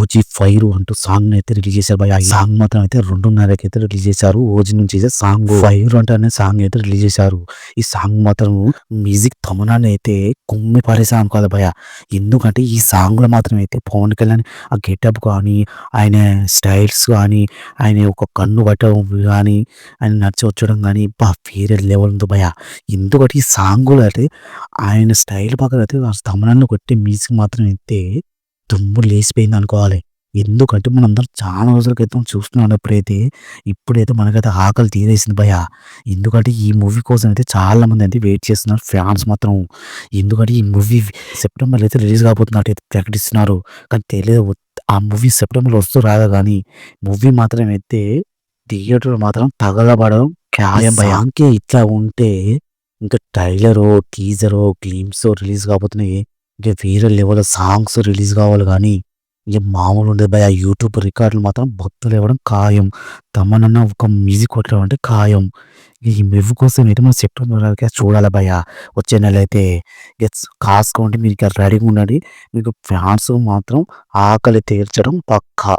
OG fire అంటూ song అయితే release చేశారు. భయ సాంగ్ మాత్రం అయితే రెండున్నరకి అయితే రిలీజ్ చేశారు. ఓజీ నుంచి అయితే సాంగ్ ఫైర్ అంటే అనే సాంగ్ అయితే రిలీజ్ చేశారు. ఈ సాంగ్ మాత్రం మ్యూజిక్ తమనాన్ని అయితే కుమ్మి పడేసాను కాదు భయ ఎందుకంటే ఈ సాంగ్లో మాత్రం అయితే పవన్ కళ్యాణ్ ఆ గెటప్ కానీ ఆయన స్టైల్స్ కానీ ఆయన ఒక కన్ను పట్టడం కానీ ఆయన నడిచి వచ్చడం కానీ బా వేరే లెవెల్ ఉంది భయ ఎందుకంటే ఈ సాంగ్లో అయితే ఆయన స్టైల్ పక్కన అయితే తమనాన్ని కొట్టే మ్యూజిక్ మాత్రం అయితే దుమ్ము లేచిపోయింది అనుకోవాలి. ఎందుకంటే మనం అందరం చాలా రోజుల క్రితం చూస్తున్నప్పుడైతే ఇప్పుడైతే. మనకైతే ఆకలి తీరేసింది భయ ఎందుకంటే ఈ మూవీ కోసం అయితే చాలా మంది అయితే వెయిట్ చేస్తున్నారు ఫ్యాన్స్ మాత్రం. ఎందుకంటే ఈ మూవీ సెప్టెంబర్ అయితే రిలీజ్ కాబోతున్నట్టు అయితే ప్రకటిస్తున్నారు. కానీ తెలియదు ఆ మూవీ సెప్టెంబర్ వస్తూ రాదా కానీ మూవీ మాత్రం అయితే థియేటర్ మాత్రం తగలబడడం ఖాయం భయంకే ఇట్లా ఉంటే ఇంకా ట్రైలరో టీజరో గ్లిమ్స్ రిలీజ్ కాబోతున్నాయి. ఇంకా వేరే లెవెల్ సాంగ్స్ రిలీజ్ కావాలి కానీ ఇక మామూలు ఉండదు భయ యూట్యూబ్ రికార్డులు మాత్రం భక్తులు ఇవ్వడం ఖాయం. తమనన్న ఒక మ్యూజిక్ కొట్టడం అంటే ఖాయం. ఈ మెవ్వు కోసం అయితే మనం సెప్టెంబర్ వరకు చూడాలి భయ వచ్చే నెల అయితే ఇక కాసుకోండి మీరు ఇక రెడీగా ఉండండి. మీకు ఫ్యాన్స్ మాత్రం ఆకలి తీర్చడం పక్కా.